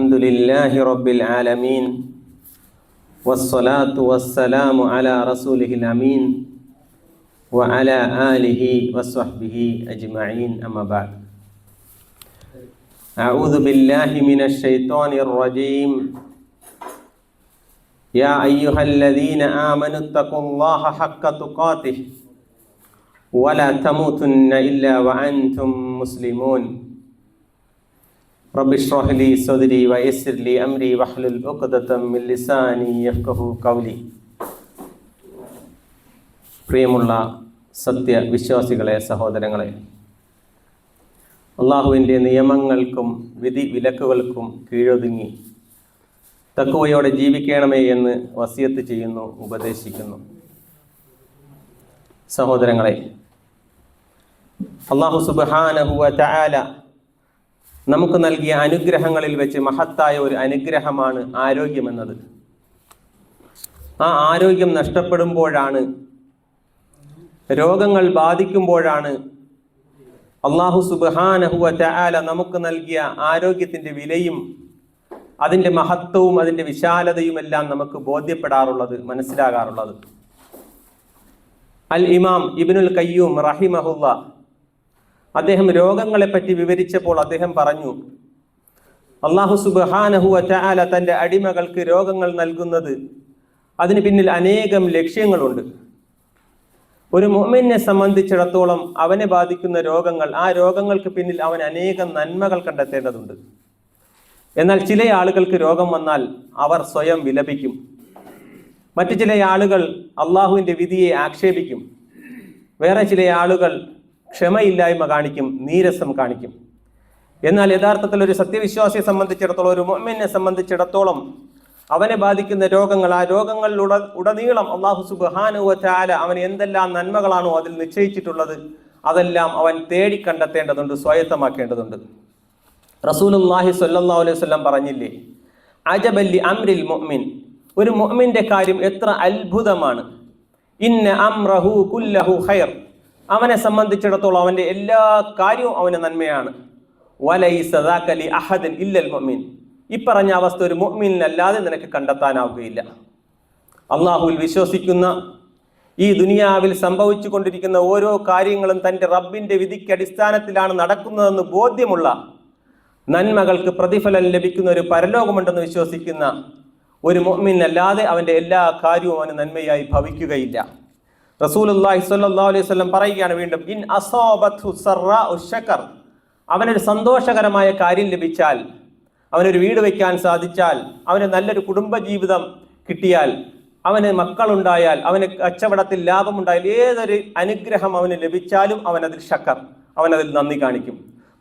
الحمد لله رب العالمين والصلاة والسلام على رسوله الأمين وعلى آله وصحبه أجمعين أما بعد. أعوذ بالله من الشيطان الرجيم. يا أيها الذين آمنوا اتقوا الله حق تقاته ولا تموتن إلا وأنتم مسلمون. رب اشرح لي صدري ويسر لي أمري واحلل عقدة من لساني يفقه قولي പ്രിയമുള്ള സത്യവിശ്വാസികളെ സഹോദരങ്ങളെ അള്ളാഹുവിൻ്റെ നിയമങ്ങൾക്കും വിധി വിലക്കുകൾക്കും കീഴൊതുങ്ങി തക്കുവയോടെ ജീവിക്കണമേ എന്ന് വസിയത്ത് ചെയ്യുന്നു ഉപദേശിക്കുന്നു സഹോദരങ്ങളെ അള്ളാഹു സുബാനഹുവ ചായാല നമുക്ക് നൽകിയ അനുഗ്രഹങ്ങളിൽ വെച്ച് മഹത്തായ ഒരു അനുഗ്രഹമാണ് ആരോഗ്യം എന്നത്. ആ ആരോഗ്യം നഷ്ടപ്പെടുമ്പോഴാണ് രോഗങ്ങൾ ബാധിക്കുമ്പോഴാണ് അള്ളാഹു സുബാനഹുവ ചാല നമുക്ക് നൽകിയ ആരോഗ്യത്തിന്റെ വിലയും അതിന്റെ മഹത്വവും അതിന്റെ വിശാലതയും എല്ലാം നമുക്ക് ബോധ്യപ്പെടാറുള്ളത് മനസ്സിലാകാറുള്ളത്. അൽ ഇമാം ഇബിനുൽ കയ്യൂം റഹിമഹുല്ല അദ്ദേഹം രോഗങ്ങളെപ്പറ്റി വിവരിച്ചപ്പോൾ അദ്ദേഹം പറഞ്ഞു അള്ളാഹു സുബാനഹുവ ചായാല തന്റെ അടിമകൾക്ക് രോഗങ്ങൾ നൽകുന്നത്. അതിന് പിന്നിൽ അനേകം ലക്ഷ്യങ്ങളുണ്ട്. ഒരു മൊമിനെ സംബന്ധിച്ചിടത്തോളം അവനെ ബാധിക്കുന്ന രോഗങ്ങൾ ആ രോഗങ്ങൾക്ക് പിന്നിൽ അവൻ അനേകം നന്മകൾ കണ്ടെത്തേണ്ടതുണ്ട്. എന്നാൽ ചില ആളുകൾക്ക് രോഗം വന്നാൽ അവർ സ്വയം വിലപിക്കും. മറ്റു ചില ആളുകൾ അള്ളാഹുവിന്റെ വിധിയെ ആക്ഷേപിക്കും. വേറെ ചില ആളുകൾ ക്ഷമയില്ലായ്മ കാണിക്കും നീരസം കാണിക്കും. എന്നാൽ യഥാർത്ഥത്തിൽ ഒരു സത്യവിശ്വാസിയെ സംബന്ധിച്ചിടത്തോളം ഒരു മൊമ്മിനെ സംബന്ധിച്ചിടത്തോളം അവനെ ബാധിക്കുന്ന രോഗങ്ങൾ ആ രോഗങ്ങളിൽ ഉട ഉടനീളം അള്ളാഹു സുബാനുവ ചാല അവൻ എന്തെല്ലാം നന്മകളാണോ അതിൽ നിശ്ചയിച്ചിട്ടുള്ളത് അതെല്ലാം അവൻ തേടി കണ്ടെത്തേണ്ടതുണ്ട് സ്വായത്തമാക്കേണ്ടതുണ്ട്. റസൂലുല്ലാഹി സല്ലാ അലൈഹി പറഞ്ഞില്ലേ അജബല്ലി അമ്രിൽ മൊഹ്മിൻ ഒരു മൊഹ്മിന്റെ കാര്യം എത്ര അത്ഭുതമാണ്. ഇന്ന അംറഹു കുല്ലഹു ഖൈർ. അവനെ സംബന്ധിച്ചിടത്തോളം അവന്റെ എല്ലാ കാര്യവും അവന് നന്മയാണ്. വലൈസദാക്കലി അഹദൻ ഇല്ലൽ മൊമീൻ ഇപ്പറഞ്ഞ അവസ്ഥ ഒരു മൊമീനിനല്ലാതെ നിനക്ക് കണ്ടെത്താനാവുകയില്ല. അള്ളാഹുവിൽ വിശ്വസിക്കുന്ന ഈ ദുനിയാവിൽ സംഭവിച്ചു കൊണ്ടിരിക്കുന്ന ഓരോ കാര്യങ്ങളും തന്റെ റബ്ബിന്റെ വിധിക്ക് അടിസ്ഥാനത്തിലാണ് നടക്കുന്നതെന്ന് ബോധ്യമുള്ള നന്മകൾക്ക് പ്രതിഫലം ലഭിക്കുന്ന ഒരു പരലോകമുണ്ടെന്ന് വിശ്വസിക്കുന്ന ഒരു മൊമ്മിനല്ലാതെ അവന്റെ എല്ലാ കാര്യവും അവന് നന്മയായി ഭവിക്കുകയില്ല. റസൂലുല്ലാഹി സ്വല്ലല്ലാഹു അലൈഹി വസല്ലം പറയുകയാണ് വീണ്ടും ഇൻ അവനൊരു സന്തോഷകരമായ കാര്യം ലഭിച്ചാൽ അവനൊരു വീട് വയ്ക്കാൻ സാധിച്ചാൽ അവന് നല്ലൊരു കുടുംബജീവിതം കിട്ടിയാൽ അവന് മക്കളുണ്ടായാൽ അവന് കച്ചവടത്തിൽ ലാഭമുണ്ടായാൽ ഏതൊരു അനുഗ്രഹം അവന് ലഭിച്ചാലും അവനതിൽ ശക്കർ അവനതിൽ നന്ദി കാണിക്കും.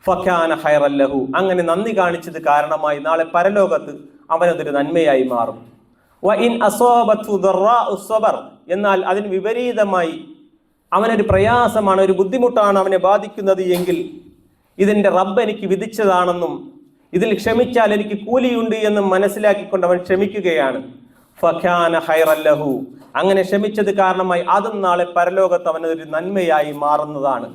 ഫഖാന ഹൈറല്ലഹു അങ്ങനെ നന്ദി കാണിച്ചത് കാരണമായി നാളെ പരലോകത്ത് അവനതൊരു നന്മയായി മാറും. എന്നാൽ അതിന് വിപരീതമായി അവനൊരു പ്രയാസമാണ് ഒരു ബുദ്ധിമുട്ടാണ് അവനെ ബാധിക്കുന്നത് എങ്കിൽ ഇതിന്റെ റബ്ബ് എനിക്ക് വിധിച്ചതാണെന്നും ഇതിൽ ക്ഷമിച്ചാൽ എനിക്ക് കൂലിയുണ്ട് എന്നും മനസ്സിലാക്കിക്കൊണ്ട് അവൻ ക്ഷമിക്കുകയാണ്. ഫഖാന ഹൈറല്ലഹു അങ്ങനെ ക്ഷമിച്ചത് കാരണമായി അതും നാളെ പരലോകത്ത് അവനൊരു നന്മയായി മാറുന്നതാണ്.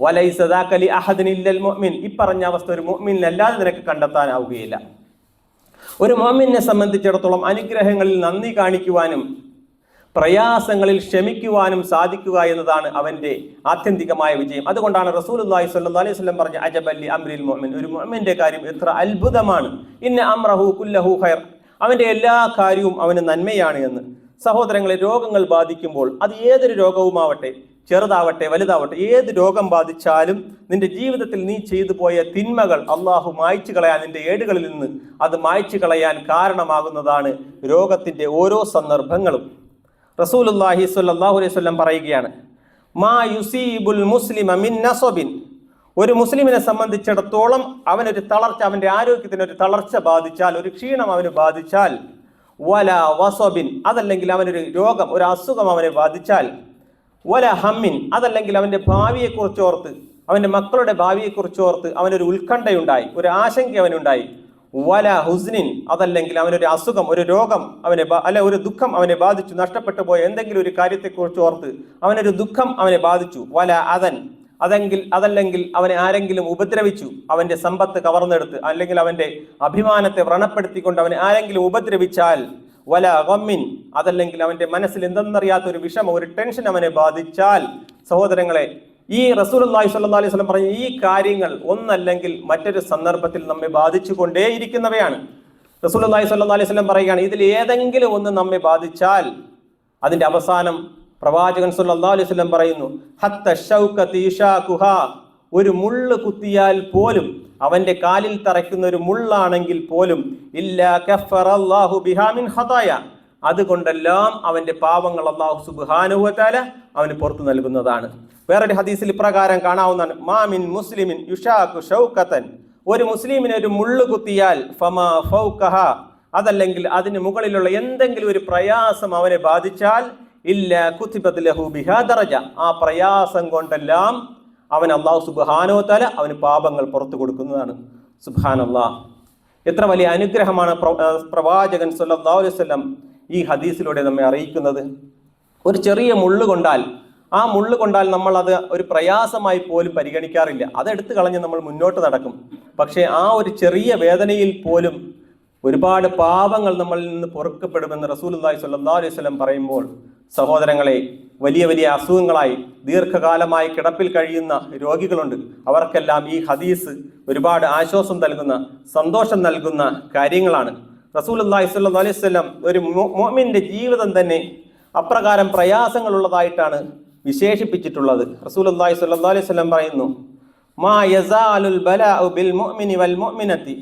വലൈസദാക്കലി അഹദിനില്ലൽ മൊമിൻ ഇപ്പറഞ്ഞ അവസ്ഥ ഒരു മൊഹ്മിനല്ലാതെ നിനക്ക് കണ്ടെത്താനാവുകയില്ല. ഒരു മോമിനെ സംബന്ധിച്ചിടത്തോളം അനുഗ്രഹങ്ങളിൽ നന്ദി കാണിക്കുവാനും പ്രയാസങ്ങളിൽ ക്ഷമിക്കുവാനും സാധിക്കുക എന്നതാണ് അവന്റെ ആത്യന്തികമായ വിജയം. അതുകൊണ്ടാണ് അള്ളഹി സ്വല്ലു അലൈഹി സ്വലം പറഞ്ഞ അജബല്ലി അമ്രിൽ മൊഹമ്മൻ ഒരു മോമിന്റെ കാര്യം എത്ര അത്ഭുതമാണ്. ഇന്ന അമ്രഹു കുല്ലഹു ഖൈർ. അവന്റെ എല്ലാ കാര്യവും അവന് നന്മയാണ് എന്ന്. സഹോദരങ്ങളെ രോഗങ്ങൾ ബാധിക്കുമ്പോൾ അത് ഏതൊരു രോഗവുമാവട്ടെ ചെറുതാവട്ടെ വലുതാവട്ടെ ഏത് രോഗം ബാധിച്ചാലും നിന്റെ ജീവിതത്തിൽ നീ ചെയ്തു പോയ തിന്മകൾ അള്ളാഹു മായ്ച്ചു കളയാൻ നിന്റെ ഏടുകളിൽ നിന്ന് അത് മായ്ച്ചു കളയാൻ കാരണമാകുന്നതാണ് രോഗത്തിന്റെ ഓരോ സന്ദർഭങ്ങളും. റസൂലുല്ലാഹി സ്വല്ലല്ലാഹു അലൈഹി വസല്ലം പറയുകയാണ് മാ യുസീബുൽ മുസ്ലിമ മിൻ നസബിൻ. ഒരു മുസ്ലിമിനെ സംബന്ധിച്ചിടത്തോളം അവനൊരു തളർച്ച അവന്റെ ആരോഗ്യത്തിന് ഒരു തളർച്ച ബാധിച്ചാൽ ഒരു ക്ഷീണം അവന് ബാധിച്ചാൽ വല വസബിൻ. അതല്ലെങ്കിൽ അവനൊരു രോഗം ഒരു അസുഖം അവനെ ബാധിച്ചാൽ വല ഹമ്മിൻ അതല്ലെങ്കിൽ അവന്റെ ഭാവിയെക്കുറിച്ച് ഓർത്ത് അവന്റെ മക്കളുടെ ഭാവിയെക്കുറിച്ച് ഓർത്ത് അവനൊരു ഉത്കണ്ഠയുണ്ടായി ഒരു ആശങ്ക അവനുണ്ടായി. വല ഹുസ്നിൻ അതല്ലെങ്കിൽ അവനൊരു അസുഖം ഒരു രോഗം അവനെ അല്ലെ ഒരു ദുഃഖം അവനെ ബാധിച്ചു നഷ്ടപ്പെട്ടു പോയ എന്തെങ്കിലും ഒരു കാര്യത്തെക്കുറിച്ച് ഓർത്ത് അവനൊരു ദുഃഖം അവനെ ബാധിച്ചു. വല അതൻ അതെങ്കിൽ അതല്ലെങ്കിൽ അവനെ ആരെങ്കിലും ഉപദ്രവിച്ചു അവന്റെ സമ്പത്ത് കവർന്നെടുത്ത് അല്ലെങ്കിൽ അവന്റെ അഭിമാനത്തെ വ്രണപ്പെടുത്തിക്കൊണ്ട് അവനെ ആരെങ്കിലും ഉപദ്രവിച്ചാൽ വല ഗമ്മിൻ. അതല്ലെങ്കിൽ അവന്റെ മനസ്സിൽ എന്തെന്നറിയാത്ത ഒരു വിഷമം ഒരു ടെൻഷൻ അവനെ ബാധിച്ചാൽ സഹോദരങ്ങളെ ഈ അള്ളാഹി സ്വല്ലാ അലൈഹി സ്വലം പറഞ്ഞ ഈ കാര്യങ്ങൾ ഒന്നല്ലെങ്കിൽ മറ്റൊരു സന്ദർഭത്തിൽ നമ്മെ ബാധിച്ചു കൊണ്ടേയിരിക്കുന്നവയാണ് റസൂൽ അള്ളാഹി സ്വല്ലാ അലൈഹി സ്വലം പറയുകയാണ് ഇതിൽ ഏതെങ്കിലും ഒന്ന് നമ്മെ ബാധിച്ചാൽ അതിന്റെ അവസാനം പ്രവാചകൻ സല്ലല്ലാഹു അലൈഹി സ്വലം പറയുന്നു ഹത്ത ഒരു മുള്ള് കുത്തിയാൽ പോലും അവന്റെ കാലിൽ തറയ്ക്കുന്ന ഒരു മുള്ളാണെങ്കിൽ പോലും ഇല്ല കഫറല്ലാഹു ബിഹാ മിൻ ഖതായ. അതുകൊണ്ടെല്ലാം അവന്റെ പാവങ്ങൾ അള്ളാഹു സുബ്ഹാനഹു വതആല അവന് പുറത്തു നൽകുന്നതാണ്. വേറൊരു ഹദീസിൽ ഇപ്രകാരം കാണാവുന്നതാണ്. മാമിൻ മുസ്ലിമിൻ യുഷാഖു ഷൗക്കത്തൻ ഒരു മുസ്ലിമിന് ഒരു മുള്ളു കുത്തിയാൽ ഫമാ ഫൗക്കഹ അതല്ലെങ്കിൽ അതിന് മുകളിലുള്ള എന്തെങ്കിലും ഒരു പ്രയാസം അവനെ ബാധിച്ചാൽ ഇല്ല കുത്തിബത്ത് ലഹു ബിഹാ ദറജ. ആ പ്രയാസം കൊണ്ടെല്ലാം അവൻ അള്ളാഹു സുബ്ഹാനോ തല അവന് പാപങ്ങൾ പുറത്തു കൊടുക്കുന്നതാണ്. സുബ്ഹാനല്ലാ. എത്ര വലിയ അനുഗ്രഹമാണ് പ്രവാചകൻ സല്ലല്ലാഹു അലൈഹി വസല്ലം ഈ ഹദീസിലൂടെ നമ്മെ അറിയിക്കുന്നത്. ഒരു ചെറിയ മുള്ളു കൊണ്ടാൽ ആ മുള്ളു കൊണ്ടാൽ നമ്മൾ അത് ഒരു പ്രയാസമായി പോലും പരിഗണിക്കാറില്ല. അതെടുത്ത് കളഞ്ഞ് നമ്മൾ മുന്നോട്ട് നടക്കും. പക്ഷേ ആ ഒരു ചെറിയ വേദനയിൽ പോലും ഒരുപാട് പാപങ്ങൾ നമ്മളിൽ നിന്ന് പൊറുക്കപ്പെടുമെന്ന് റസൂലുള്ളാഹി സ്വല്ലല്ലാഹു അലൈഹി വസല്ലം പറയുമ്പോൾ സഹോദരങ്ങളെ വലിയ വലിയ അസുഖങ്ങളായി ദീർഘകാലമായി കിടപ്പിൽ കഴിയുന്ന രോഗികളുണ്ട്. അവർക്കെല്ലാം ഈ ഹദീസ് ഒരുപാട് ആശ്വാസം നൽകുന്ന സന്തോഷം നൽകുന്ന കാര്യങ്ങളാണ്. റസൂലുള്ളാഹി സ്വല്ലല്ലാഹു അലൈഹി വസല്ലം ഒരു മോമിന്റെ ജീവിതം തന്നെ അപ്രകാരം പ്രയാസങ്ങളുള്ളതായിട്ടാണ് വിശേഷിപ്പിച്ചിട്ടുള്ളത്. റസൂലുള്ളാഹി സ്വല്ലല്ലാഹു അലൈഹി വസല്ലം പറയുന്നു മാ യസാലുൽ ബലാഉ ബിൽ മുഅ്മിനി വൽ മുഅ്മിനത്തി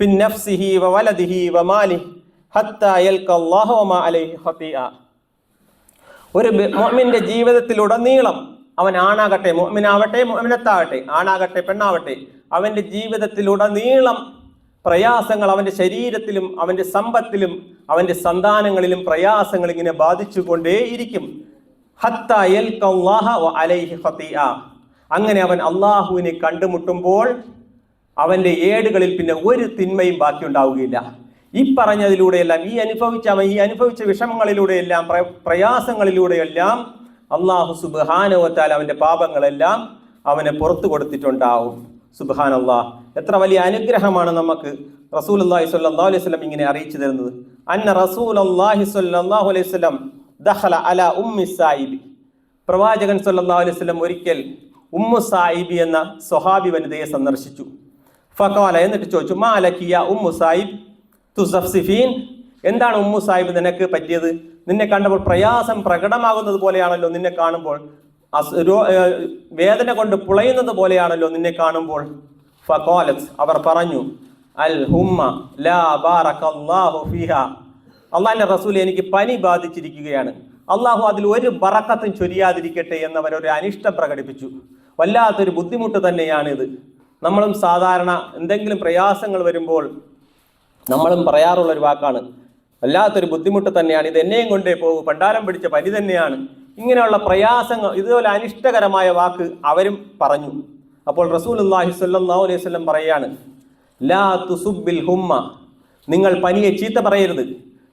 ഫി നഫ്സിഹി വ വലദിഹി വ മാലിഹി ഹത്താ യൽക അല്ലാഹു വമാ അലൈഹി ഖതീഅ ഒരു മുഅ്മിന്റെ ജീവിതത്തിലുടനീളം അവൻ ആണാകട്ടെ മുഅ്മിനാവട്ടെ മുഅ്മിനത്താവട്ടെ ആണാകട്ടെ പെണ്ണാവട്ടെ അവന്റെ ജീവിതത്തിലുടനീളം പ്രയാസങ്ങൾ അവന്റെ ശരീരത്തിലും അവന്റെ സമ്പത്തിലും അവന്റെ സന്താനങ്ങളിലും പ്രയാസങ്ങൾ ഇങ്ങനെ ബാധിച്ചുകൊണ്ടേയിരിക്കും ഹത്ത അലൈഹി. അങ്ങനെ അവൻ അള്ളാഹുവിനെ കണ്ടുമുട്ടുമ്പോൾ അവന്റെ ഏടുകളിൽ പിന്നെ ഒരു തിന്മയും ബാക്കി ഉണ്ടാവുകയില്ല ഈ പറഞ്ഞതിലൂടെയെല്ലാം ഈ അനുഭവിച്ച ഈ അനുഭവിച്ച വിഷമങ്ങളിലൂടെയെല്ലാം പ്ര- പ്രയാസങ്ങളിലൂടെയെല്ലാം അള്ളാഹു സുബാനുവത്താൽ അവന്റെ പാപങ്ങളെല്ലാം അവനെ പുറത്തു കൊടുത്തിട്ടുണ്ടാവും. സുബാൻ അള്ളാഹ് എത്ര വലിയ അനുഗ്രഹമാണ് നമുക്ക് റസൂൽ അള്ളാഹി സ്വല്ലാ അലൈഹി സ്വലം ഇങ്ങനെ അറിയിച്ചു തരുന്നത്. അന്ന റസൂൽ അള്ളാഹി സ്വല്ലല്ലാഹു അലൈഹി സ്വലം ദഹല അല ഉമ്മി സായിബി. പ്രവാചകൻ സല്ലാ അലൈഹി സ്വലം ഒരിക്കൽ ഉമ്മു സായിബി എന്ന സ്വഹാബി വനിതയെ സന്ദർശിച്ചു. ഫഖാല എന്നിട്ട് ചോദിച്ചു മാലക്കിയ ഉമ്മു സാഹിബ് തുസഫ്സിഫീൻ? എന്താണ് ഉമ്മു സാഹിബ് നിനക്ക് പറ്റിയത്? നിന്നെ കണ്ടപ്പോൾ പ്രയാസം പ്രകടമാകുന്നത് പോലെയാണല്ലോ നിന്നെ കാണുമ്പോൾ. വേദന കൊണ്ട് പുളയുന്നത് പോലെയാണല്ലോ നിന്നെ കാണുമ്പോൾ. ഫക്കോലത്ത് അവർ പറഞ്ഞു അൽ ഹുമ്മ ലാ ബാറകല്ലാഹു ഫീഹ. അള്ളാഹിന്റെ റസൂൽ എനിക്ക് പനി ബാധിച്ചിരിക്കുകയാണ്. അള്ളാഹു അതിൽ ഒരു ബറക്കത്തും ചൊരിയാതിരിക്കട്ടെ എന്നവർ ഒരു അനിഷ്ടം പ്രകടിപ്പിച്ചു. വല്ലാത്തൊരു ബുദ്ധിമുട്ട് തന്നെയാണിത്. നമ്മളും സാധാരണ എന്തെങ്കിലും പ്രയാസങ്ങൾ വരുമ്പോൾ നമ്മളും പറയാറുള്ള ഒരു വാക്കാണ്. വല്ലാത്തൊരു ബുദ്ധിമുട്ട് തന്നെയാണ്. ഇത് എന്നെയും കൊണ്ടേ പോകും. പണ്ടാരം പിടിച്ച പനി തന്നെയാണ്. ഇങ്ങനെയുള്ള പ്രയാസങ്ങൾ ഇതുപോലെ അനിഷ്ടകരമായ വാക്ക് അവരും പറഞ്ഞു. അപ്പോൾ റസൂൽ അള്ളാഹി സ്വല്ലല്ലാഹു അലൈഹി പറയാണ് ലാ തുസുബിൽ ഹുമ്മ. നിങ്ങൾ പനിയെ ചീത്ത പറയരുത്.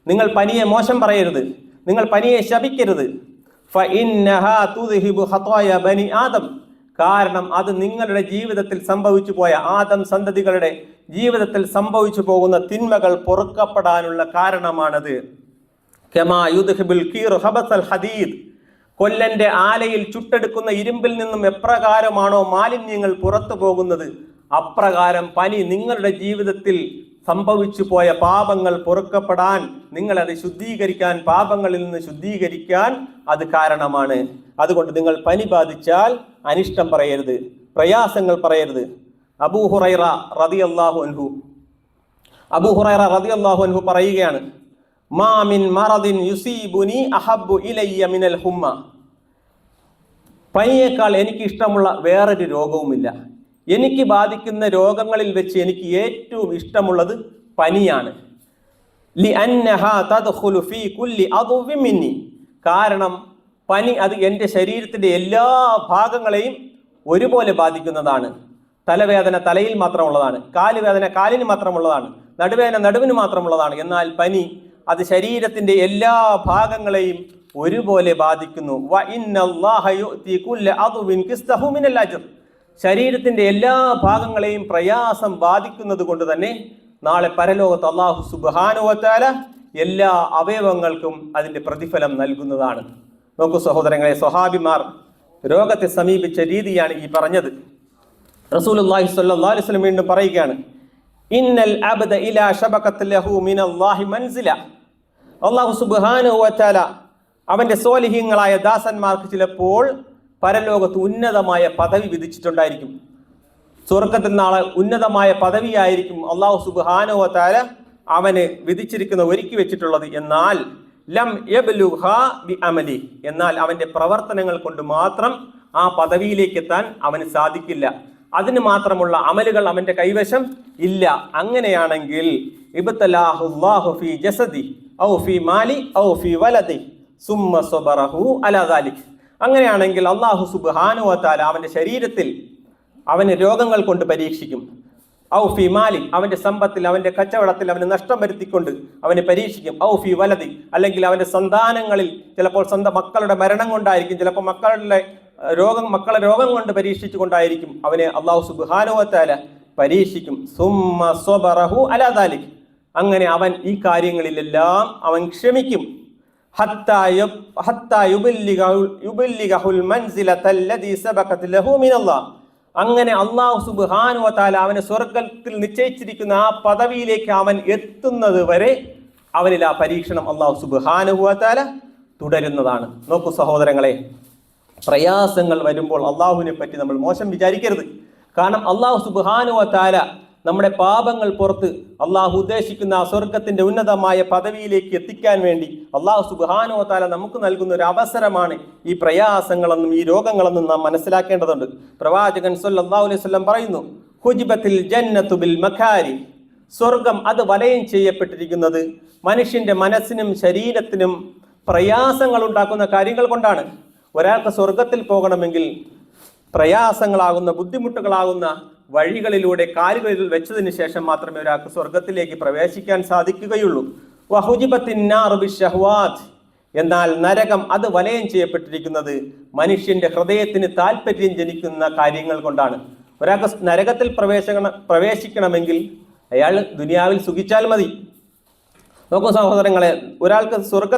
നിങ്ങൾ പനിയെ മോശം പറയരുത്. നിങ്ങൾ പനിയെ ശപിക്കരുത്. ഫഇന്നഹാ തുദ്ഹിബു ഖതായ ബനി ആദം. കാരണം അത് നിങ്ങളുടെ ജീവിതത്തിൽ സംഭവിച്ചു പോയ ആദം സന്തതികളുടെ ജീവിതത്തിൽ സംഭവിച്ചു പോകുന്ന തിന്മകൾ പൊറുക്കപ്പെടാനുള്ള കാരണമാണത്. ഹദീദ് കൊല്ലന്റെ ആലയിൽ ചുട്ടെടുക്കുന്ന ഇരുമ്പിൽ നിന്നും എപ്രകാരമാണോ മാലിന്യങ്ങൾ പുറത്തു പോകുന്നത്? അപ്രകാരം പനി നിങ്ങളുടെ ജീവിതത്തിൽ സംഭവിച്ചു പോയ പാപങ്ങൾ പൊറുക്കപ്പെടാൻ നിങ്ങളത് ശുദ്ധീകരിക്കാൻ പാപങ്ങളിൽ നിന്ന് ശുദ്ധീകരിക്കാൻ അത് കാരണമാണ്. അതുകൊണ്ട് നിങ്ങൾ പനി ബാധിച്ചാൽ അനിഷ്ടം പറയരുത് പ്രയാസങ്ങൾ പറയരുത്. അബൂ ഹുറൈറ റളിയല്ലാഹു അൻഹു. അബൂ ഹുറൈറ റളിയല്ലാഹു അൻഹു പറയുകയാണ് മാമിൻ മറദിൻ യുസീബുനി അഹബ്ബു ഇലയ്യ മിനൽ ഹുമ്മ. പനിയേക്കാൾ എനിക്ക് ഇഷ്ടമുള്ള വേറൊരു രോഗവുമില്ല. എനിക്ക് ബാധിക്കുന്ന രോഗങ്ങളിൽ വെച്ച് എനിക്ക് ഏറ്റവും ഇഷ്ടമുള്ളത് പനിയാണ്. കാരണം പനി അത് എന്റെ ശരീരത്തിന്റെ എല്ലാ ഭാഗങ്ങളെയും ഒരുപോലെ ബാധിക്കുന്നതാണ്. തലവേദന തലയിൽ മാത്രമുള്ളതാണ് കാലുവേദന കാലിന് മാത്രമുള്ളതാണ് നടുവേദന നടുവിന് മാത്രമുള്ളതാണ്. എന്നാൽ പനി അത് ശരീരത്തിന്റെ എല്ലാ ഭാഗങ്ങളെയും ഒരുപോലെ ബാധിക്കുന്നു. ശരീരത്തിന്റെ എല്ലാ ഭാഗങ്ങളെയും പ്രയാസം ബാധിക്കുന്നത് കൊണ്ട് തന്നെ നാളെ പരലോകത്ത് അള്ളാഹു സുബാനുവത്താല എല്ലാ അവയവങ്ങൾക്കും അതിന്റെ പ്രതിഫലം നൽകുന്നതാണ്. നോക്കൂ സഹോദരങ്ങളെ സ്വഹാബിമാർ രോഗത്തെ സമീപിച്ച രീതിയാണ് ഈ പറഞ്ഞത്. റസൂൽ അള്ളാഹി വസല്ലം വീണ്ടും പറയുകയാണ് ഇന്നൽ അബ്ദ ഇലാ മിനല്ലാഹി മൻസില. അല്ലാഹു സുബ്ഹാനഹു അവന്റെ സോലിഹ്യങ്ങളായ ദാസന്മാർക്ക് ചിലപ്പോൾ പരലോകത്ത് ഉന്നതമായ പദവി വിധിച്ചിട്ടുണ്ടായിരിക്കും. സ്വർഗത്തിൽ നാളെ ഉന്നതമായ പദവിയായിരിക്കും അള്ളാഹു സുബ്ഹാനഹു താര അവന് വിധിച്ചിരിക്കുന്ന ഒരുക്കി വെച്ചിട്ടുള്ളത്. എന്നാൽ ലം ബി അമലി. എന്നാൽ അവന്റെ പ്രവർത്തനങ്ങൾ കൊണ്ട് മാത്രം ആ പദവിയിലേക്ക് എത്താൻ അവന് സാധിക്കില്ല. അതിന് മാത്രമുള്ള അമലുകൾ അവന്റെ കൈവശം ഇല്ല. അങ്ങനെയാണെങ്കിൽ ഫി ജസദി ഔ ഫീ മാലി ഔ വലദി സുമ്മ സ്വബറഹു അലാ ദാലിക്. അങ്ങനെയാണെങ്കിൽ അള്ളാഹു സുബ്ഹാനഹു അവന്റെ ശരീരത്തിൽ അവന് രോഗങ്ങൾ കൊണ്ട് പരീക്ഷിക്കും. ഔ ഫി മാലി അവന്റെ സമ്പത്തിൽ അവന്റെ കച്ചവടത്തിൽ അവന് നഷ്ടം വരുത്തിക്കൊണ്ട് അവനെ പരീക്ഷിക്കും. ഔ ഫി വലതി അല്ലെങ്കിൽ അവന്റെ സന്താനങ്ങളിൽ ചിലപ്പോൾ സ്വന്തം മക്കളുടെ മരണം കൊണ്ടായിരിക്കും ചിലപ്പോൾ മക്കളുടെ രോഗം മക്കളെ രോഗം കൊണ്ട് പരീക്ഷിച്ചു കൊണ്ടായിരിക്കും അവനെ അള്ളാഹു സുബാനുവത്താല പരീക്ഷിക്കും. സുമ്മ സ്വബറഹു അലാദാലിക് അങ്ങനെ അവൻ ഈ കാര്യങ്ങളിലെല്ലാം അവൻ ക്ഷമിക്കും. അങ്ങനെ അള്ളാഹു വ തആല അവനെ സ്വർഗത്തിൽ നിശ്ചയിച്ചിരിക്കുന്ന ആ പദവിയിലേക്ക് അവൻ എത്തുന്നത് വരെ അവനിൽ ആ പരീക്ഷണം അള്ളാഹു വ തആല തുടരുന്നതാണ്. നോക്കൂ സഹോദരങ്ങളെ പ്രയാസങ്ങൾ വരുമ്പോൾ അള്ളാഹുവിനെ പറ്റി നമ്മൾ മോശം വിചാരിക്കരുത്. കാരണം അള്ളാഹു വ വതാല നമ്മുടെ പാപങ്ങൾ പുറത്ത് അള്ളാഹു ഉദ്ദേശിക്കുന്ന ആ സ്വർഗത്തിന്റെ ഉന്നതമായ പദവിയിലേക്ക് എത്തിക്കാൻ വേണ്ടി അള്ളാഹു സുബാനോ താല നമുക്ക് നൽകുന്ന ഒരു അവസരമാണ് ഈ പ്രയാസങ്ങളെന്നും ഈ രോഗങ്ങളെന്നും നാം മനസ്സിലാക്കേണ്ടതുണ്ട്. പ്രവാചകൻ സല്ലല്ലാഹു അലൈഹി വസല്ലം പറയുന്നു ഹുജിബത്തിൽ ജന്നത്തു ബിൽ മഖാരി. സ്വർഗം അത് വലയം ചെയ്യപ്പെട്ടിരിക്കുന്നത് മനുഷ്യന്റെ മനസ്സിനും ശരീരത്തിനും പ്രയാസങ്ങൾ ഉണ്ടാക്കുന്ന കാര്യങ്ങൾ കൊണ്ടാണ്. ഒരാൾക്ക് സ്വർഗത്തിൽ പോകണമെങ്കിൽ പ്രയാസങ്ങളാകുന്ന ബുദ്ധിമുട്ടുകളാകുന്ന വഴികളിലൂടെ കാലുകളിൽ വെച്ചതിന് ശേഷം മാത്രമേ ഒരാൾക്ക് സ്വർഗത്തിലേക്ക് പ്രവേശിക്കാൻ സാധിക്കുകയുള്ളൂ. എന്നാൽ നരകം അത് വലയം ചെയ്യപ്പെട്ടിരിക്കുന്നത് മനുഷ്യന്റെ ഹൃദയത്തിന് താല്പര്യം ജനിക്കുന്ന കാര്യങ്ങൾ കൊണ്ടാണ്. ഒരാൾക്ക് നരകത്തിൽ പ്രവേശന പ്രവേശിക്കണമെങ്കിൽ അയാൾ ദുനിയാവിൽ സുഖിച്ചാൽ മതി. നോക്കൂ സഹോദരങ്ങളെ ഒരാൾക്ക് സ്വർഗ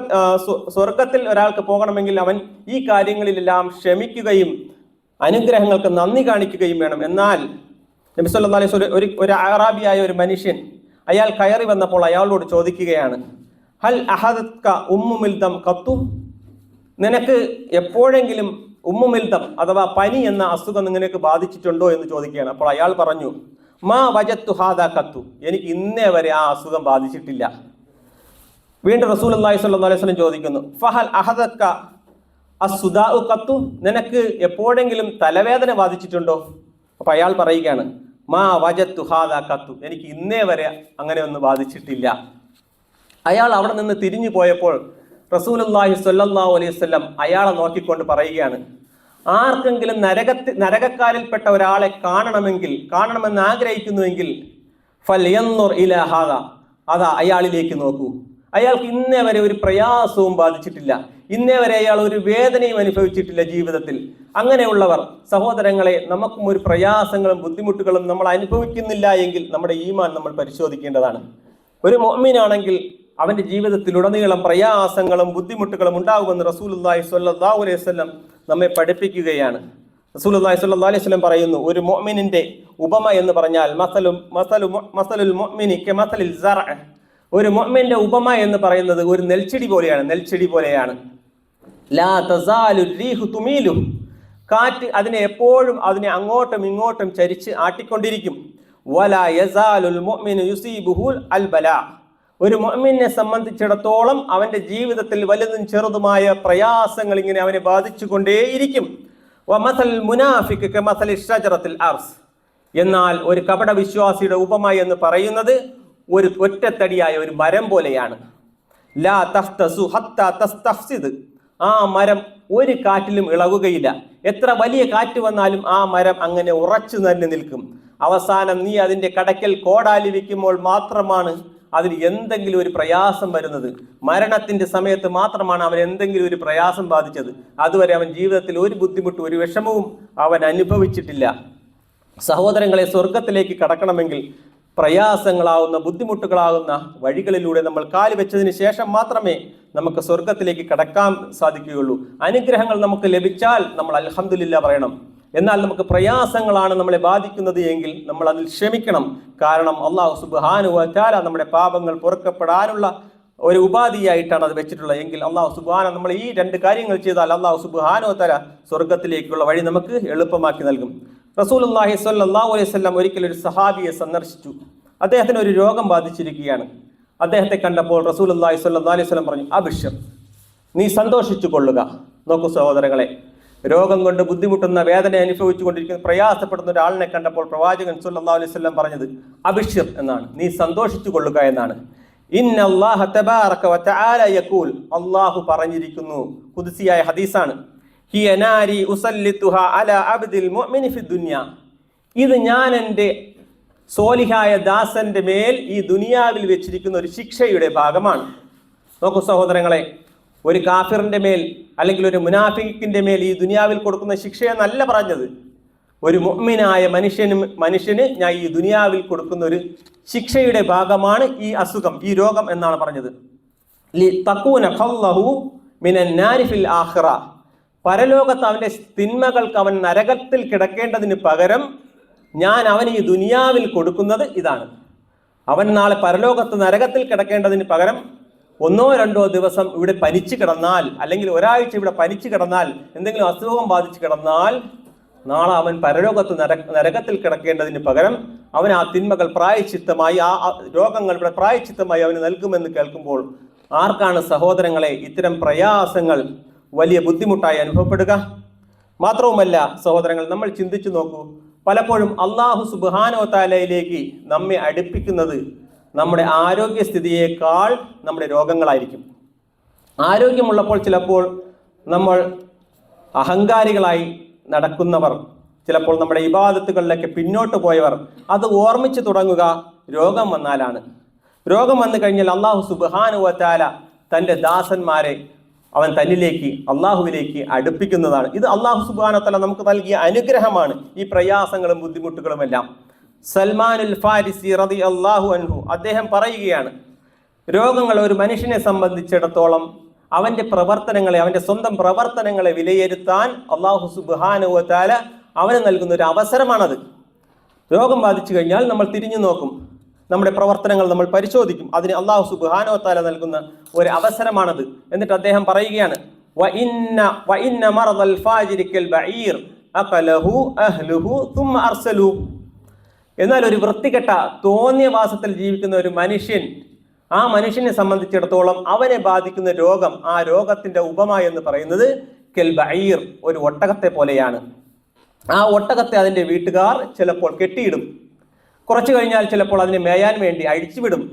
സ്വർഗത്തിൽ ഒരാൾക്ക് പോകണമെങ്കിൽ അവൻ ഈ കാര്യങ്ങളിലെല്ലാം ക്ഷമിക്കുകയും അനുഗ്രഹങ്ങൾക്ക് നന്ദി കാണിക്കുകയും വേണം. എന്നാൽ നബി സല്ലല്ലാഹു അലൈഹി ഒരു ഒരു അറാബിയായ ഒരു മനുഷ്യൻ അയാൾ കയറി വന്നപ്പോൾ അയാളോട് ചോദിക്കുകയാണ് ഹൽ അഹദത്ക ഉമ്മുമിൽദം കത്തു നിനക്ക് എപ്പോഴെങ്കിലും ഉമ്മുമിൽദം അഥവാ പനി എന്ന അസുഖം നിനക്ക് ബാധിച്ചിട്ടുണ്ടോ എന്ന് ചോദിക്കുകയാണ്. അപ്പോൾ അയാൾ പറഞ്ഞു മാ വജത്തു ഹാദ കത്തു എനിക്ക് ഇന്നേ വരെ ആ അസുഖം ബാധിച്ചിട്ടില്ല. വീണ്ടും റസൂൽ അള്ളാഹി സ്വല്ലു അലൈഹി സ്വലം ചോദിക്കുന്നു ഫഹൽ അഹദക്ക അസുദാഉ കത്തു നിനക്ക് എപ്പോഴെങ്കിലും തലവേദന ബാധിച്ചിട്ടുണ്ടോ? അപ്പൊ അയാൾ പറയുകയാണ് മാ വജത്തു ഹാദ കത്തു. എനിക്ക് ഇന്നേ വരെ അങ്ങനെ ഒന്നും ബാധിച്ചിട്ടില്ല അയാൾ അവിടെ നിന്ന് തിരിഞ്ഞു പോയപ്പോൾ റസൂലുള്ളാഹി സ്വല്ലല്ലാഹു അലൈഹി വസല്ലം അയാളെ നോക്കിക്കൊണ്ട് പറയുകയാണ് ആർക്കെങ്കിലും നരകത്തി നരകക്കാരിൽപ്പെട്ട ഒരാളെ കാണണമെങ്കിൽ കാണണമെന്ന് ആഗ്രഹിക്കുന്നുവെങ്കിൽ ഫൽയന്നുർ ഇല ഹാദ. അതാ അയാളിലേക്ക് നോക്കൂ. അയാൾക്ക് ഇന്നേ വരെ ഒരു പ്രയാസവും ബാധിച്ചിട്ടില്ല. ഇന്നേ വരെ അയാൾ ഒരു വേദനയും അനുഭവിച്ചിട്ടില്ല ജീവിതത്തിൽ. അങ്ങനെയുള്ളവർ സഹോദരങ്ങളെ നമുക്കും ഒരു പ്രയാസങ്ങളും ബുദ്ധിമുട്ടുകളും നമ്മൾ അനുഭവിക്കുന്നില്ല എങ്കിൽ നമ്മുടെ ഈമാൻ നമ്മൾ പരിശോധിക്കേണ്ടതാണ്. ഒരു മൊമ്മീനാണെങ്കിൽ അവന്റെ ജീവിതത്തിൽ ഉടനീളം പ്രയാസങ്ങളും ബുദ്ധിമുട്ടുകളും ഉണ്ടാകുമെന്ന് അലൈഹി വസല്ലം നമ്മെ പഠിപ്പിക്കുകയാണ്. അലൈഹി വസല്ലം പറയുന്നു ഒരു മുഅ്മിനിന്റെ ഉപമ എന്ന് പറഞ്ഞാൽ മസലു മസലു മസലുൽ സറഅ. ഒരു മുഅ്മിന്റെ ഉപമ എന്ന് പറയുന്നത് ഒരു നെൽച്ചെടി പോലെയാണ് നെൽച്ചെടി പോലെയാണ്. ലാ തസാലു റീഹു തുമീലു. കാറ്റ് അതിനെ എപ്പോഴും അതിനെ അങ്ങോട്ടും ഇങ്ങോട്ടും ചരിച്ച് ആട്ടിക്കൊണ്ടിരിക്കും. വല യസാലുൽ യുസീബുഹുൽ അൽബല. ഒരു മുഅ്മിനെ സംബന്ധിച്ചിടത്തോളം അവന്റെ ജീവിതത്തിൽ വലുതും ചെറുതുമായ പ്രയാസങ്ങൾ ഇങ്ങനെ അവനെ ബാധിച്ചുകൊണ്ടേയിരിക്കും. വമസൽ മുനാഫിക് കമസലി ഷജറത്തിൽ അർസ്. എന്നാൽ ഒരു കപട വിശ്വാസിയുടെ ഉപമ എന്ന് പറയുന്നത് ഒരു ഒറ്റത്തടിയായ ഒരു മരം പോലെയാണ്. ലാ തഫ്തസു ഹത്താ തസ്തഫ്സിദ്. ആ മരം ഒരു കാറ്റിലും ഇളകുകയില്ല. എത്ര വലിയ കാറ്റ് വന്നാലും ആ മരം അങ്ങനെ ഉറച്ചു തന്നെ നിൽക്കും. അവസാനം നീ അതിന്റെ കടക്കൽ കോടാലി വയ്ക്കുമ്പോൾ മാത്രമാണ് അതിന് എന്തെങ്കിലും ഒരു പ്രയാസം വരുന്നത്. മരണത്തിന്റെ സമയത്ത് മാത്രമാണ് അവൻ എന്തെങ്കിലും ഒരു പ്രയാസം ബാധിച്ചത്. അതുവരെ അവൻ ജീവിതത്തിൽ ഒരു ബുദ്ധിമുട്ടും ഒരു വിഷമവും അവൻ അനുഭവിച്ചിട്ടില്ല. സഹോദരങ്ങളെ സ്വർഗത്തിലേക്ക് കടക്കണമെങ്കിൽ പ്രയാസങ്ങളാവുന്ന ബുദ്ധിമുട്ടുകളാകുന്ന വഴികളിലൂടെ നമ്മൾ കാൽ വെച്ചതിന് ശേഷം മാത്രമേ നമുക്ക് സ്വർഗത്തിലേക്ക് കടക്കാൻ സാധിക്കുകയുള്ളൂ. അനുഗ്രഹങ്ങൾ നമുക്ക് ലഭിച്ചാൽ നമ്മൾ അലഹമില്ല പറയണം. എന്നാൽ നമുക്ക് പ്രയാസങ്ങളാണ് നമ്മളെ ബാധിക്കുന്നത് എങ്കിൽ നമ്മൾ അതിൽ ക്ഷമിക്കണം. കാരണം അള്ളാഹു സുബാനു വച്ചാല നമ്മുടെ പാപങ്ങൾ പൊറുക്കപ്പെടാനുള്ള ഒരു ഉപാധിയായിട്ടാണ് അത് വെച്ചിട്ടുള്ളത്. എങ്കിൽ അള്ളാഹു സുബാന നമ്മൾ ഈ രണ്ട് കാര്യങ്ങൾ ചെയ്താൽ അള്ളാഹു സുബാനോ തല സ്വർഗത്തിലേക്കുള്ള വഴി നമുക്ക് എളുപ്പമാക്കി നൽകും. റസൂലുള്ളാഹി സ്വല്ലല്ലാഹു അലൈഹി വസല്ലം ഒരിക്കൽ ഒരു സഹാബിയെ സന്ദർശിച്ചു. അദ്ദേഹത്തിന് ഒരു രോഗം ബാധിച്ചിരിക്കുകയാണ്. അദ്ദേഹത്തെ കണ്ടപ്പോൾ റസൂൽ റസൂലുള്ളാഹി സ്വല്ലല്ലാഹു അലൈഹി വസല്ലം പറഞ്ഞു അബിഷർ നീ സന്തോഷിച്ചു കൊള്ളുക. നോക്കൂ സഹോദരങ്ങളെ രോഗം കൊണ്ട് ബുദ്ധിമുട്ടുന്ന വേദന അനുഭവിച്ചു കൊണ്ടിരിക്കുന്ന പ്രയാസപ്പെടുന്ന ഒരാളിനെ കണ്ടപ്പോൾ പ്രവാചകൻ സല്ലല്ലാഹു അലൈഹി വസല്ലം പറഞ്ഞത് അഭിഷ്യം എന്നാണ്. നീ സന്തോഷിച്ചു കൊള്ളുക എന്നാണ്. ഇന്നല്ലാഹ പറഞ്ഞിരിക്കുന്നു ഖുദ്സിയായ ഹദീസാണ്. ഹിയ നാരി ഉസല്ലിത്തുഹ അല അബ്ദിൽ ദുനിയ. ഇത് ഞാൻ എന്റെ സോലിഹായ ദാസന്റെ മേൽ ഈ ദുനിയാവിൽ വെച്ചിരിക്കുന്ന ഒരു ശിക്ഷയുടെ ഭാഗമാണ്. നോക്കൂ സഹോദരങ്ങളെ ഒരു കാഫിറിന്റെ മേൽ അല്ലെങ്കിൽ ഒരു മുനാഫിക്കിന്റെ മേൽ ഈ ദുനിയാവിൽ കൊടുക്കുന്ന ശിക്ഷയെന്നല്ല പറഞ്ഞത്. ഒരു മുഅ്മിനായ മനുഷ്യന് മനുഷ്യന് ഞാൻ ഈ ദുനിയാവിൽ കൊടുക്കുന്ന ഒരു ശിക്ഷയുടെ ഭാഗമാണ് ഈ അസുഖം ഈ രോഗം എന്നാണ് പറഞ്ഞത്. തക്കൂന മിനൻ നാരിഫിൽ ആഖിറ. പരലോകത്ത് അവന്റെ തിന്മകൾക്ക് അവൻ നരകത്തിൽ കിടക്കേണ്ടതിന് പകരം ഞാൻ അവന് ഈ ദുനിയാവിൽ കൊടുക്കുന്നത് ഇതാണ്. അവൻ നാളെ പരലോകത്ത് നരകത്തിൽ കിടക്കേണ്ടതിന് പകരം ഒന്നോ രണ്ടോ ദിവസം ഇവിടെ പനിച്ചു കിടന്നാൽ അല്ലെങ്കിൽ ഒരാഴ്ച ഇവിടെ പനിച്ചു കിടന്നാൽ എന്തെങ്കിലും അസുഖം ബാധിച്ചു കിടന്നാൽ നാളെ അവൻ പരലോകത്ത് നര നരകത്തിൽ കിടക്കേണ്ടതിന് പകരം അവൻ ആ തിന്മകൾ പ്രായച്ചിത്തമായി ആ രോഗങ്ങൾ ഇവിടെ പ്രായച്ചിത്തമായി അവന് നൽകുമെന്ന് കേൾക്കുമ്പോൾ ആർക്കാണ് സഹോദരങ്ങളെ ഇത്തരം പ്രയാസങ്ങൾ വലിയ ബുദ്ധിമുട്ടായി അനുഭവപ്പെടുക. മാത്രവുമല്ല സഹോദരങ്ങൾ നമ്മൾ ചിന്തിച്ചു നോക്കൂ. പലപ്പോഴും അള്ളാഹു സുബാനോത്താലയിലേക്ക് നമ്മെ അടുപ്പിക്കുന്നത് നമ്മുടെ ആരോഗ്യസ്ഥിതിയേക്കാൾ നമ്മുടെ രോഗങ്ങളായിരിക്കും. ആരോഗ്യമുള്ളപ്പോൾ ചിലപ്പോൾ നമ്മൾ അഹങ്കാരികളായി നടക്കുന്നവർ ചിലപ്പോൾ നമ്മുടെ ഇബാദത്തുകളിലൊക്കെ പിന്നോട്ട് പോയവർ അത് ഓർമ്മിച്ച് തുടങ്ങുക രോഗം വന്നാലാണ്. രോഗം വന്നു കഴിഞ്ഞാൽ അള്ളാഹു സുബാനുവത്താല തന്റെ ദാസന്മാരെ അവൻ തന്നിലേക്ക് അള്ളാഹുവിലേക്ക് അടുപ്പിക്കുന്നതാണ്. ഇത് അള്ളാഹു സുബാനത്തല നമുക്ക് നൽകിയ അനുഗ്രഹമാണ്. ഈ പ്രയാസങ്ങളും ബുദ്ധിമുട്ടുകളും എല്ലാം സൽമാൻ അൽ ഫാരിസി റതി അള്ളാഹു അൻഹു അദ്ദേഹം പറയുകയാണ് രോഗങ്ങൾ ഒരു മനുഷ്യനെ സംബന്ധിച്ചിടത്തോളം അവന്റെ പ്രവർത്തനങ്ങളെ അവന്റെ സ്വന്തം പ്രവർത്തനങ്ങളെ വിലയിരുത്താൻ അള്ളാഹു സുബാനുവത്താല അവന് നൽകുന്ന ഒരു അവസരമാണത്. രോഗം ബാധിച്ചു കഴിഞ്ഞാൽ നമ്മൾ തിരിഞ്ഞു നോക്കും. നമ്മുടെ പ്രവർത്തനങ്ങൾ നമ്മൾ പരിശോധിക്കും. അതിന് അള്ളാഹു സുബാനുവത്താല നൽകുന്ന ഒരു അവസരമാണത്. എന്നിട്ട് അദ്ദേഹം പറയുകയാണ് "വ ഇന്ന വ ഇന്ന മറദൽ ഫാജിരിക്കൽ ബഈർ അഖലഹു അഹ്ലുഹു തുമ്മ അർസലു. എന്നാൽ ഒരു വൃത്തികെട്ട തോന്നിയവാസത്തിൽ ജീവിക്കുന്ന ഒരു മനുഷ്യൻ ആ മനുഷ്യനെ സംബന്ധിച്ചിടത്തോളം അവനെ ബാധിക്കുന്ന രോഗം ആ രോഗത്തിന്റെ ഉപമ എന്ന് പറയുന്നത് കെൽ ഒരു ഒട്ടകത്തെ പോലെയാണ്. ആ ഒട്ടകത്തെ അതിന്റെ വീട്ടുകാർ ചിലപ്പോൾ കെട്ടിയിടും. കുറച്ചു കഴിഞ്ഞാൽ ചിലപ്പോൾ അതിനെ മേയാൻ വേണ്ടി അഴിച്ചുവിടും.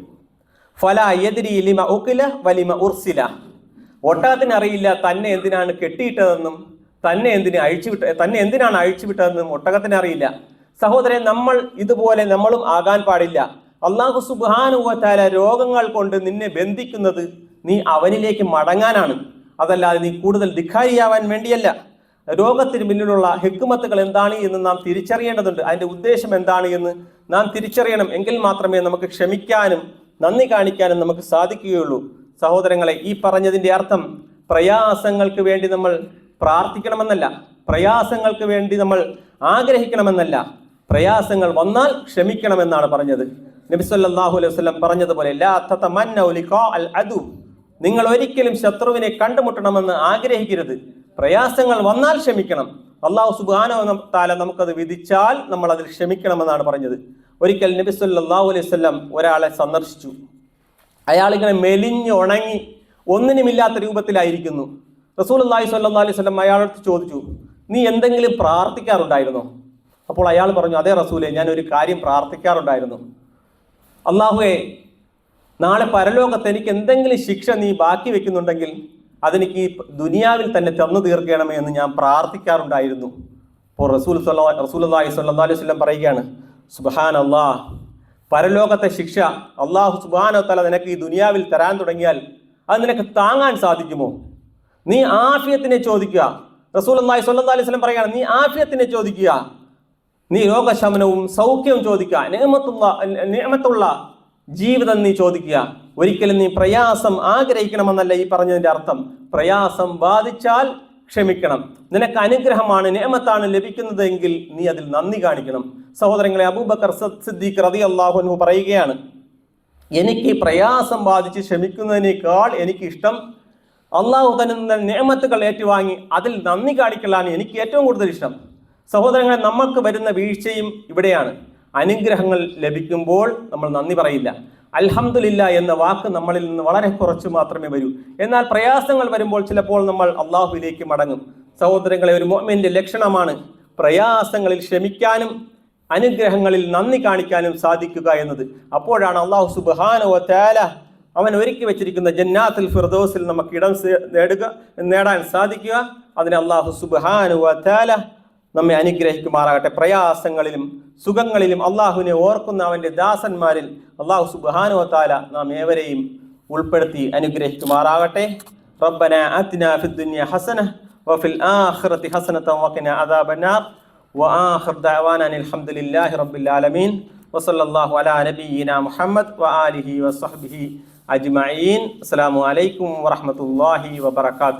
ഫല യദ്രി ലിമ ഉക്കില വലിമ ഉർസില. ഒട്ടകത്തിന് അറിയില്ല തന്നെ എന്തിനാണ് കെട്ടിയിട്ടതെന്നും തന്നെ എന്തിനെ അഴിച്ചുവിട്ട തന്നെ എന്തിനാണ് അഴിച്ചുവിട്ടതെന്നും ഒട്ടകത്തിന് അറിയില്ല. സഹോദരൻ നമ്മൾ ഇതുപോലെ നമ്മളും ആകാൻ പാടില്ല. അള്ളാഹു സുബാനുവത്താല രോഗങ്ങൾ കൊണ്ട് നിന്നെ ബന്ധിക്കുന്നത് നീ അവനിലേക്ക് മടങ്ങാനാണ്. അതല്ലാതെ നീ കൂടുതൽ ദിഖാരിയാവാൻ വേണ്ടിയല്ല. രോഗത്തിന് പിന്നിലുള്ള ഹെക്കുമത്തുകൾ എന്താണ് എന്ന് നാം തിരിച്ചറിയേണ്ടതുണ്ട്. അതിന്റെ ഉദ്ദേശം എന്താണ് എന്ന് നാം തിരിച്ചറിയണം. എങ്കിൽ മാത്രമേ നമുക്ക് ക്ഷമിക്കാനും നന്ദി കാണിക്കാനും നമുക്ക് സാധിക്കുകയുള്ളൂ. സഹോദരങ്ങളെ ഈ പറഞ്ഞതിന്റെ അർത്ഥം പ്രയാസങ്ങൾക്ക് വേണ്ടി നമ്മൾ പ്രാർത്ഥിക്കണമെന്നല്ല പ്രയാസങ്ങൾക്ക് വേണ്ടി നമ്മൾ ആഗ്രഹിക്കണമെന്നല്ല. പ്രയാസങ്ങൾ വന്നാൽ ക്ഷമിക്കണമെന്നാണ് പറഞ്ഞത്. നബിസ്വല്ലാഹു അലൈഹി വസ്ലം പറഞ്ഞതുപോലെ നിങ്ങൾ ഒരിക്കലും ശത്രുവിനെ കണ്ടുമുട്ടണമെന്ന് ആഗ്രഹിക്കരുത്. പ്രയാസങ്ങൾ വന്നാൽ ക്ഷമിക്കണം. അള്ളാഹു സുബാനോ താല നമുക്കത് വിധിച്ചാൽ നമ്മൾ അതിൽ ക്ഷമിക്കണമെന്നാണ് പറഞ്ഞത്. ഒരിക്കൽ നബി സല്ലല്ലാഹു അലൈഹി വസല്ലം ഒരാളെ സന്ദർശിച്ചു. അയാൾ ഇങ്ങനെ മെലിഞ്ഞ് ഉണങ്ങി ഒന്നിനുമില്ലാത്ത രൂപത്തിലായിരിക്കുന്നു. റസൂൽ അള്ളാഹി സ്വല്ലാ അലൈഹി സ്വലം അയാളടുത്ത് ചോദിച്ചു നീ എന്തെങ്കിലും പ്രാർത്ഥിക്കാറുണ്ടായിരുന്നോ? അപ്പോൾ അയാൾ പറഞ്ഞു അതേ റസൂലെ ഞാൻ ഒരു കാര്യം പ്രാർത്ഥിക്കാറുണ്ടായിരുന്നു. അള്ളാഹുവെ നാളെ പരലോകത്ത് എനിക്ക് എന്തെങ്കിലും ശിക്ഷ നീ ബാക്കി വെക്കുന്നുണ്ടെങ്കിൽ അതെനിക്ക് ദുനിയാവിൽ തന്നെ തന്നു തീർക്കണമേ എന്ന് ഞാൻ പ്രാർത്ഥിക്കാറുണ്ടായിരുന്നു. ഇപ്പോൾ റസൂൽ റസൂൽ അള്ളാഹി സ്വല്ലാ അലൈഹി സ്വല്ലം പറയുകയാണ് സുബഹാൻ അള്ളാഹ് പരലോകത്തെ ശിക്ഷ അള്ളാഹു സുബാനോ തല നിനക്ക് ഈ ദുനിയാവിൽ തരാൻ തുടങ്ങിയാൽ അത് നിനക്ക് താങ്ങാൻ സാധിക്കുമോ? നീ ആഫിയത്തിനെ ചോദിക്കുക. റസൂൽ അള്ളാഹി സ്വല്ലാ അലൈഹി സ്വലം പറയുകയാണ് നീ ആഫിയത്തിനെ ചോദിക്കുക. നീ രോഗശമനവും സൗഖ്യവും ചോദിക്കുക. നിയമത്തുള്ള നിയമത്തുള്ള ജീവിതം നീ ചോദിക്കുക. ഒരിക്കലും നീ പ്രയാസം ആഗ്രഹിക്കണമെന്നല്ല ഈ പറഞ്ഞതിന്റെ അർത്ഥം. പ്രയാസം ബാധിച്ചാൽ ക്ഷമിക്കണം. നിനക്ക് അനുഗ്രഹമാണ് നിയമത്താണ് ലഭിക്കുന്നതെങ്കിൽ നീ അതിൽ നന്ദി കാണിക്കണം. സഹോദരങ്ങളെ അബൂബക്കർ സിദ്ദീഖ് റതി അള്ളാഹുനു പറയുകയാണ് എനിക്ക് പ്രയാസം ബാധിച്ച് ക്ഷമിക്കുന്നതിനേക്കാൾ എനിക്ക് ഇഷ്ടം അള്ളാഹു തന്നെ നിയമത്തുകൾ ഏറ്റുവാങ്ങി അതിൽ നന്ദി കാണിക്കലാണ് എനിക്ക് ഏറ്റവും കൂടുതൽ ഇഷ്ടം. സഹോദരങ്ങളെ നമ്മൾക്ക് വരുന്ന വീഴ്ചയും ഇവിടെയാണ്. അനുഗ്രഹങ്ങൾ ലഭിക്കുമ്പോൾ നമ്മൾ നന്ദി പറയില്ല. അൽഹംദുലില്ല എന്ന വാക്ക് നമ്മളിൽ നിന്ന് വളരെ കുറച്ച് മാത്രമേ വരൂ. എന്നാൽ പ്രയാസങ്ങൾ വരുമ്പോൾ ചിലപ്പോൾ നമ്മൾ അള്ളാഹുവിലേക്ക് മടങ്ങും. സഹോദരങ്ങളെ ഒരു മോമിന്റെ ലക്ഷണമാണ് പ്രയാസങ്ങളിൽ ക്ഷമിക്കാനും അനുഗ്രഹങ്ങളിൽ നന്ദി കാണിക്കാനും സാധിക്കുക എന്നത്. അപ്പോഴാണ് അള്ളാഹു സുബാനോ തേല അവൻ ഒരുക്കി വെച്ചിരിക്കുന്ന ജന്നാത്തുൽ ഫിർദോസിൽ നമുക്ക് ഇടം നേടുക നേടാൻ സാധിക്കുക. അതിന് അള്ളാഹു സുബാനു തേല നമ്മെ അനുഗ്രഹിക്കുമാറാകട്ടെ പ്രയാസങ്ങളിലും സുഖങ്ങളിലും അള്ളാഹുവിനെ ഓർക്കുന്ന അവന്റെ ദാസന്മാരിൽ അള്ളാഹു സുബാനു താല നാം ഏവരെയും ഉൾപ്പെടുത്തി അനുഗ്രഹിക്കുമാറാകട്ടെ ربنا آتنا في الدنيا حسنة وفي الآخرة حسنة وقنا عذاب النار وآخر دعوانا أن الحمد لله رب العالمين وصلى الله على نبينا محمد وآله وصحبه أجمعين السلام عليكم ورحمة الله وبركاته